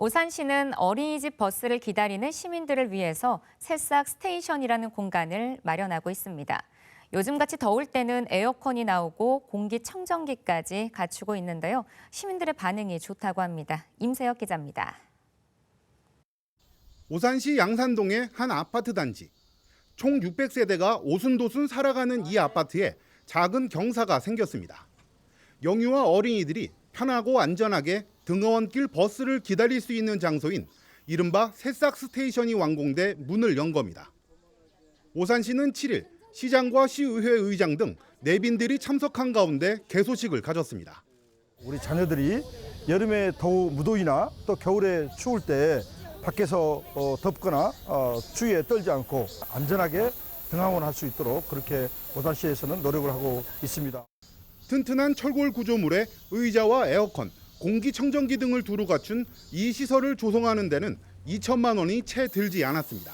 오산시는 어린이집 버스를 기다리는 시민들을 위해서 새싹 스테이션이라는 공간을 마련하고 있습니다. 요즘같이 더울 때는 에어컨이 나오고 공기청정기까지 갖추고 있는데요. 시민들의 반응이 좋다고 합니다. 임세혁 기자입니다. 오산시 양산동의 한 아파트 단지. 총 600세대가 오순도순 살아가는 이 아파트에 작은 경사가 생겼습니다. 영유아 어린이들이 편하고 안전하게 등하원길 버스를 기다릴 수 있는 장소인 이른바 새싹 스테이션이 완공돼 문을 연 겁니다. 오산시는 7일 시장과 시의회 의장 등 내빈들이 참석한 가운데 개소식을 가졌습니다. 우리 자녀들이 여름에 더우 무더위나 또 겨울에 추울 때 밖에서 어, 덥거나 어, 추위에 떨지 않고 안전하게 등하원 할 수 있도록 그렇게 오산시에서는 노력을 하고 있습니다. 튼튼한 철골 구조물에 의자와 에어컨, 공기청정기 등을 두루 갖춘 이 시설을 조성하는 데는 2천만 원이 채 들지 않았습니다.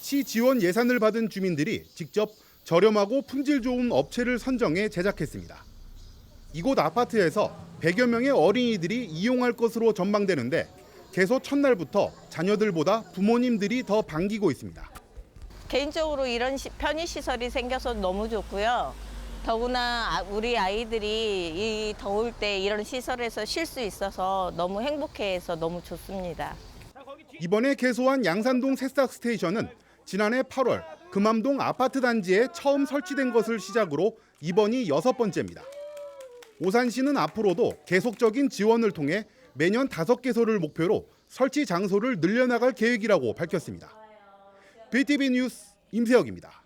시 지원 예산을 받은 주민들이 직접 저렴하고 품질 좋은 업체를 선정해 제작했습니다. 이곳 아파트에서 100여 명의 어린이들이 이용할 것으로 전망되는데 개소 첫날부터 자녀들보다 부모님들이 더 반기고 있습니다. 개인적으로 이런 시- 편의시설이 생겨서 너무 좋고요. 더구나 아- 우리 아이들이 이 더울 때 이런 시설에서 쉴 수 있어서 너무 행복해해서 너무 좋습니다. 이번에 개소한 양산동 새싹 스테이션은 지난해 8월 금암동 아파트 단지에 처음 설치된 것을 시작으로 이번이 여섯 번째입니다. 오산시는 앞으로도 계속적인 지원을 통해 매년 다섯 개소를 목표로 설치 장소를 늘려나갈 계획이라고 밝혔습니다. BTV 뉴스 임세혁입니다.